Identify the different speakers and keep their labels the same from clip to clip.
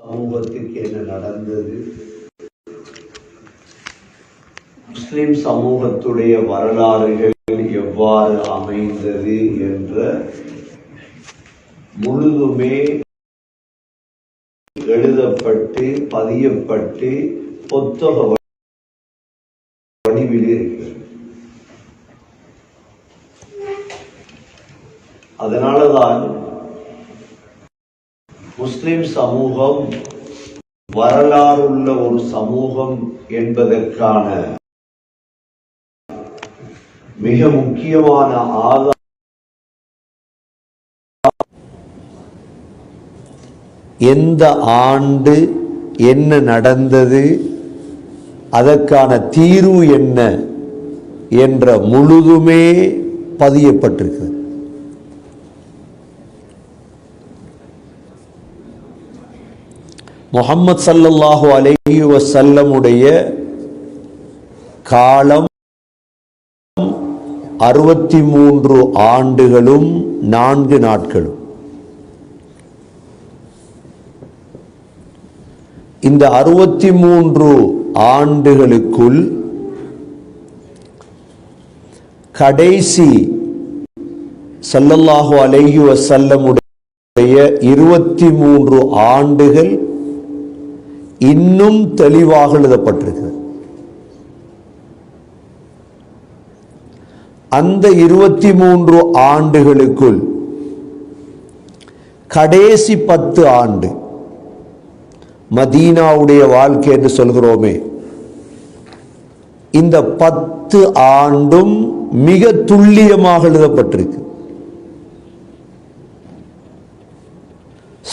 Speaker 1: சமூகத்துக்கு என்ன நடந்தது? முஸ்லிம் சமூகத்துடைய வரலாறுகள் எவ்வாறு அமைந்தது என்ற முழுதுமே எழுதப்பட்டு பதியப்பட்டு புத்தக வடிவில் இருக்கிறது. அதனாலதான் முஸ்லிம் சமூகம் வரலாறுள்ள ஒரு சமூகம் என்பதற்கான மிக முக்கியமான ஆதாரம் எந்த ஆண்டு என்ன நடந்தது அதற்கான தீர்வு என்ன என்ற முழுதுமே பதியப்பட்டிருக்கிறது. முகம்மது சல்லல்லாஹு அலைஹி வசல்லமுடைய காலம் அறுபத்தி மூன்று ஆண்டுகளும் நான்கு நாட்களும். இந்த அறுபத்தி மூன்று ஆண்டுகளுக்குள் கடைசி சல்லல்லாஹு அலைஹி வசல்லமுடைய இருபத்தி மூன்று ஆண்டுகள் இன்னும் தெளிவாக எழுதப்பட்டிருக்கிறது அந்த இருபத்தி மூன்று ஆண்டுகளுக்குள் கடைசி பத்து ஆண்டு மதீனாவுடைய வாழ்க்கை என்று சொல்கிறோமே இந்த பத்து ஆண்டும் மிக துல்லியமாக எழுதப்பட்டிருக்கு.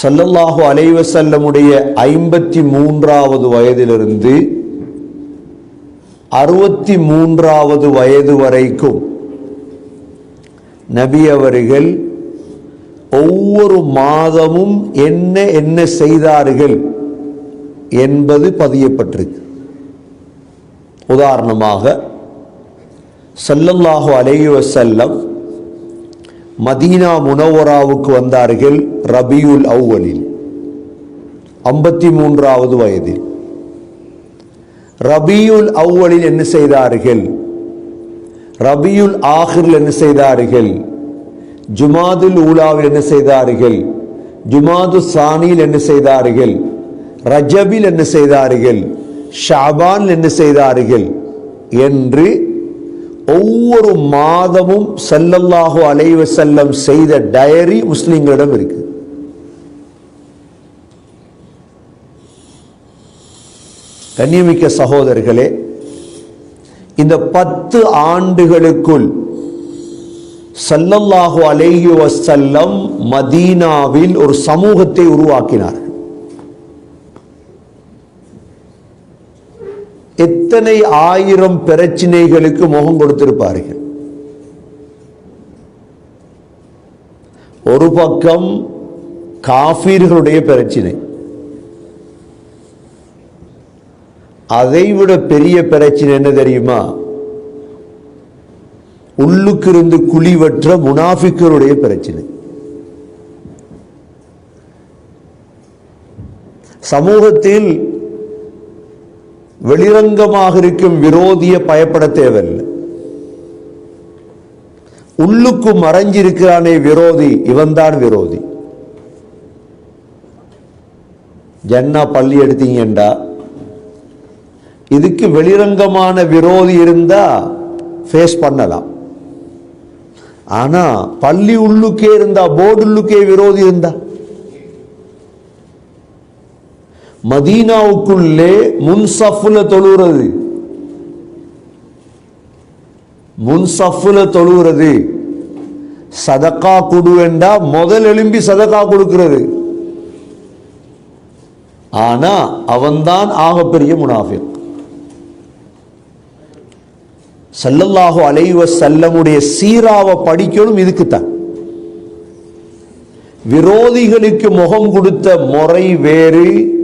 Speaker 1: சல்லல்லாஹு அலைவசல்லமுடைய ஐம்பத்தி மூன்றாவது வயதிலிருந்து அறுபத்தி மூன்றாவது வயது வரைக்கும் நபி அவர்கள் ஒவ்வொரு மாதமும் என்ன என்ன செய்தார்கள் என்பது பதியப்பட்டிருக்கு. உதாரணமாக சல்லல்லாஹு அலைவசல்லம் செல்லம் மதீனா முனவராவுக்கு வந்தார்கள் ரபியுல் அவ்வலில் ஐம்பத்தி மூன்றாவது வயதில். ரபியுல் அவ்வலில் என்ன செய்தார்கள் ரபியுல் ஆஹிரில் என்ன செய்தார்கள் ஜுமாதுல் ஊலாவில் என்ன செய்தார்கள் ஜுமாது சானியில் என்ன செய்தார்கள் ரஜபில் என்ன செய்தார்கள் ஷாபான் என்ன செய்தார்கள் என்று ஒவ்வொரு மாதமும் சல்லல்லாஹு அலைவ செல்லம் செய்த டயரி முஸ்லீம்களிடம் இருக்கு. கண்ணியமிக்க சகோதரர்களே இந்த பத்து ஆண்டுகளுக்குள் சல்லல்லாஹு அலைஹி வசல்லம் மதீனாவில் ஒரு சமூகத்தை உருவாக்கினார் எத்தனை ஆயிரம் பிரச்சனைகளுக்கு முகம் கொடுத்திருப்பார்கள்? ஒரு பக்கம் காஃபீர்களுடைய பிரச்சனை. அதைவிட பெரிய பிரச்சனை என்ன தெரியுமா? உள்ளுக்கு இருந்து குழிவற்ற முனாஃபிக்கருடைய பிரச்சனை. சமூகத்தில் வெளிரங்கமாக இருக்கும் விரோதிய பயப்பட தேவையில்லை உள்ளுக்கு மறைஞ்சிருக்கிறானே விரோதி இவன்தான் விரோதி. ஜன்னா பள்ளி எடுத்தீங்கண்டா? இதுக்கு வெளிரங்கமான விரோதி இருந்தா ஃபேஸ் பண்ணலாம். ஆனா பள்ளி உள்ளுக்கே இருந்தா போர்டு உள்ளுக்கே விரோதி இருந்தா? மதீனாவுக்குள்ளே முன்சஃபுல தொழுகிறது. முன்சஃபுல தொழுகிறது. சதக்கா கொடுவேண்டா முதல் எலும்பி சதக்கா கொடுக்கிறது. ஆனா அவன்தான் ஆகப்பெரிய முனாஃபிக். சல்லல்லாஹு அலைவ செல்லமுடைய சீராவை படிக்கணும் இதுக்குத்தான். விரோதிகளுக்கு முகம் கொடுத்த முறை வேறு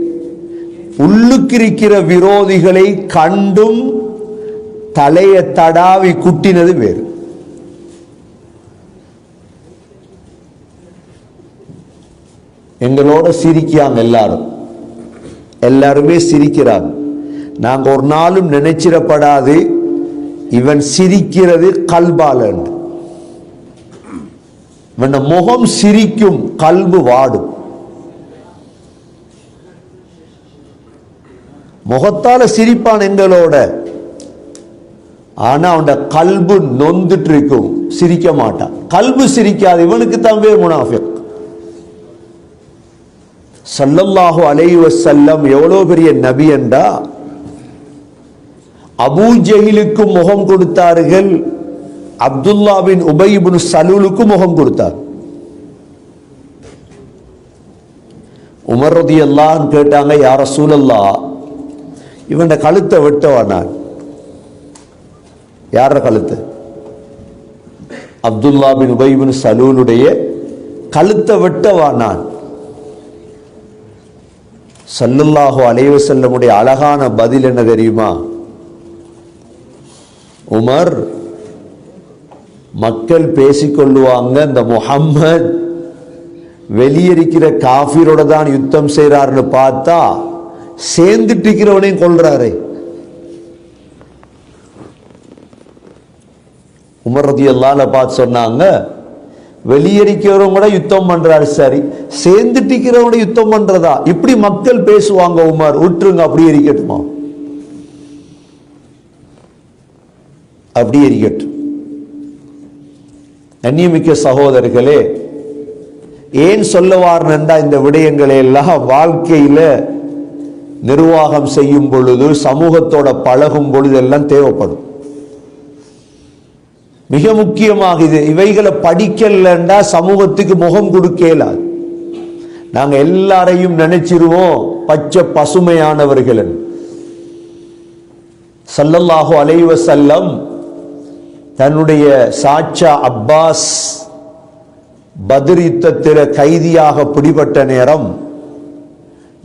Speaker 1: உள்ளுக்கிருக்கிற விரோதிகளை கண்டும் தலையை தடாவி குட்டினது வேறு. எங்களோட சிரிக்கிறாங்க எல்லாரும். எல்லாருமே சிரிக்கிறாங்க. நாங்க ஒரு நாளும் நினைச்சிடப்படாது. இவன் சிரிக்கிறது கல்பாலன். இவன் முகம் சிரிக்கும் கல்பு வாடும். முகத்தால சிரிப்பான் எங்களோட. ஆனா அவன் கல்பு நொந்துட்டு இருக்கும் சிரிக்க மாட்டான். கல்பு சிரிக்காது. இவனுக்கு தம்பே முனாஃபிக். சல்லல்லாஹு அலைவ செல்லம் எவ்வளவு பெரிய நபி என்றா? அபூ ஜெயிலுக்கும் முகம் கொடுத்தார்கள். அப்துல்லாவின் பின் சலூலுக்கும் முகம் கொடுத்தார். உமர் ரதியல்லான்னு கேட்டாங்க யார சூழல்லா இவன் கழுத்தை வெட்டவானான் யார கழுத்து? அப்துல்லா பின் உபைபின் சலூலுடைய கழுத்தை வெட்டவானான் சல்லுல்லாஹோ அலைஹி செல்லமுடைய அழகான பதில் என்ன தெரியுமா? உமர் மக்கள் பேசிக்கொள்ளுவாங்க இந்த முஹம்மத் வெளியிருக்கிற காஃபிரோட தான் யுத்தம் செய்கிறாருன்னு பார்த்தா சேர்ந்துட்டு இருக்கிறவனையும் கொள்றாரே உமர் ரதி பார்த்து சொன்னாங்க வெளியடிக்கிறவங்க கூட யுத்தம் பண்றாரு. சரி சேர்ந்துட்டு யுத்தம் பண்றதா? இப்படி மக்கள் பேசுவாங்க உமர். விட்டுருங்க அப்படியே இருக்கட்டுமா அப்படியே இருக்கட்டும் கண்ணியமிக்க சகோதரர்களே ஏன் சொல்லுவார்னு இந்த விடயங்களை எல்லாம் வாழ்க்கையில நிர்வாகம் செய்யும் பொழுது சமூகத்தோட பழகும் பொழுது எல்லாம் தேவைப்படும். மிக முக்கியமாக இது இவைகளை படிக்கலண்டா சமூகத்துக்கு முகம் கொடுக்கலாது நாங்க எல்லாரையும் நினைச்சிருவோம் பச்சை பசுமையானவர்கள் சல்லல்லாஹோ அலைவ செல்லம் தன்னுடைய சாச்சா அப்பாஸ் பதிரித்த கைதியாக பிடிபட்ட நேரம்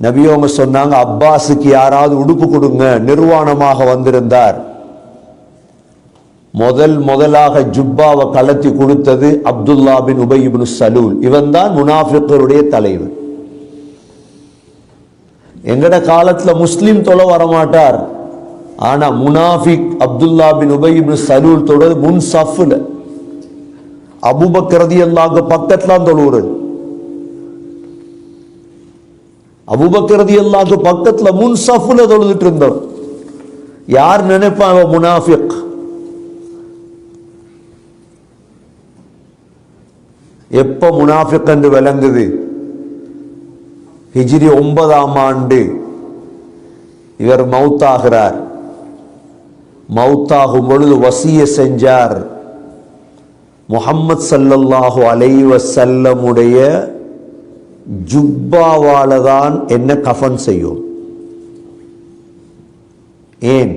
Speaker 1: நபியோங்க சொன்னாங்க அப்பாஸுக்கு யாராவது உடுப்பு கொடுங்க. நிர்வாணமாக வந்திருந்தார். முதல் முதலாக ஜுப்பாவை கலத்தி கொடுத்தது அப்துல்லா பின் உபயிபின் சலூல். இவன் தான் முனாஃபிக்கருடைய தலைவர். எங்கட காலத்துல முஸ்லீம் தொலை வரமாட்டார். ஆனா முனாஃபிக் அப்துல்லா பின் உபயிபின் சலூல் தொடர் முன் சஃப்ல அபுபக்கரதி அல்லாங்க பக்கத்துல தொழுவுறது. அபுபக்கரதி அல்லாங்க பக்கத்துல முன் சஃபுல தொழுதுட்டு இருந்தவர் யார் நினைப்பா அவன் முனாஃபிக்? எப்ப முனாஃபிக் என்று விளங்குது? ஹிஜ்ரி ஒன்பதாம் ஆண்டு. இவர் மவுத்தாகிறார். மவுத்தாகும் பொழுது வசிய செஞ்சார். முகம்மது சல்லல்லாஹு அலைவசல்லமுடைய செல்லமுடைய ஜுப்பாவால தான் என்ன கஃபன் செய்யும்? ஏன்?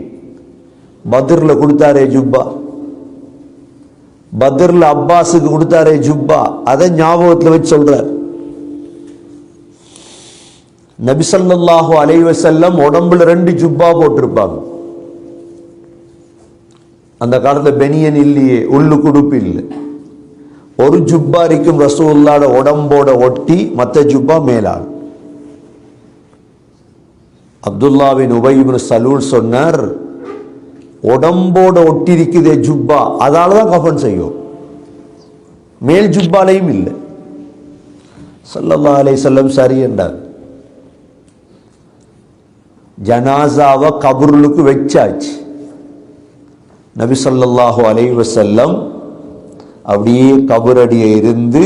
Speaker 1: பத்ரில் கொடுத்தாரே ஜுப்பா. பத்ரில் அப்பாஸுக்கு கொடுத்தாரே ஜுப்பா. அதை ஞாபகத்தில் வச்சு சொல்கிறார் நபிசல்லாஹு அலைஹி செல்லம் உடம்புல ரெண்டு ஜுப்பா போட்டிருப்பாங்க. அந்த காலத்துல பெனியன் இல்லையே உள்ளு குடுப்பு இல்லை. ஒரு ஜுப்பா இருக்கும் ரசூல்லாட உடம்போட ஒட்டி மற்ற ஜுப்பா மேலாள் அப்துல்லாவின் உபயிபின் சலூல் சொன்னார் உடம்போட ஒட்டி இருக்குதே ஜுப்பா அதால தான் செய்யும் மேல் ஜுப்பாலையும் இல்லை சல்லல்லா அலை செல்லம் சரி என்றார் ஜனாசாவை கபருளுக்கு வச்சாச்சு நபி ஸல்லல்லாஹு அலைஹி வஸல்லம் அப்படியே கபரடியை இருந்து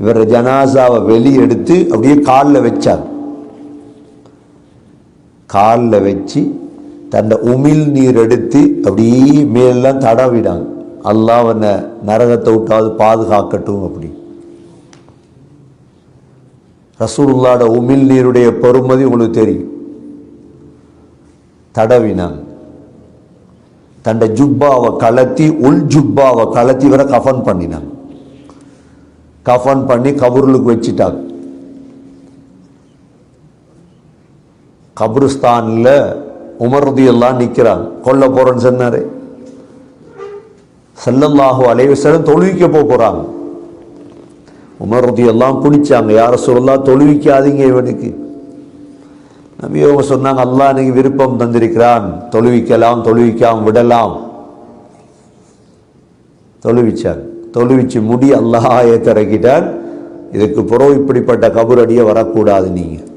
Speaker 1: இவர் ஜனாசாவை வெளியெடுத்து அப்படியே காலில் வச்சார். காலில் வச்சு தன்னை உமிழ் நீர் எடுத்து அப்படியே மேலாம் தடவிடாங்க அல்லா அவனை நரகத்தை விட்டாவது பாதுகாக்கட்டும் அப்படி. ரசூலுல்லாட உமிழ் நீருடைய பெருமதி உங்களுக்கு தெரியும். தடவினாங்க. தண்ட ஜுப்பாவை கலத்தி உள் ஜுப்பாவை கலத்தி வர கஃபன் பண்ணினாங்க. கஃபன் பண்ணி கபூர்களுக்கு வச்சிட்டாங்க. கபருஸ்தான்ல உமர்தி எல்லாம் நிக்கிறாங்க. கொல்ல போகிறேன்னு சொன்னார். சல்லல்லாஹு அலைவசலம் தொழுவிக்க போக போகிறாங்க உமர்தி எல்லாம் குடிச்சாங்க யார சொல்லலாம் தொழுவிக்காதீங்க இவனுக்கு. நபி அவங்க சொன்னாங்க அல்லாஹ் இன்னைக்கு விருப்பம் தந்திருக்கிறான். தொழுவிக்கலாம் தொழுவிக்காம விடலாம். தொழுவிச்சான். தொழுவிச்சு முடி அல்லாஹ் ஏத்திறக்கிட்டான் இதுக்கு புறம் இப்படிப்பட்ட கபரடியை வரக்கூடாது நீங்கள்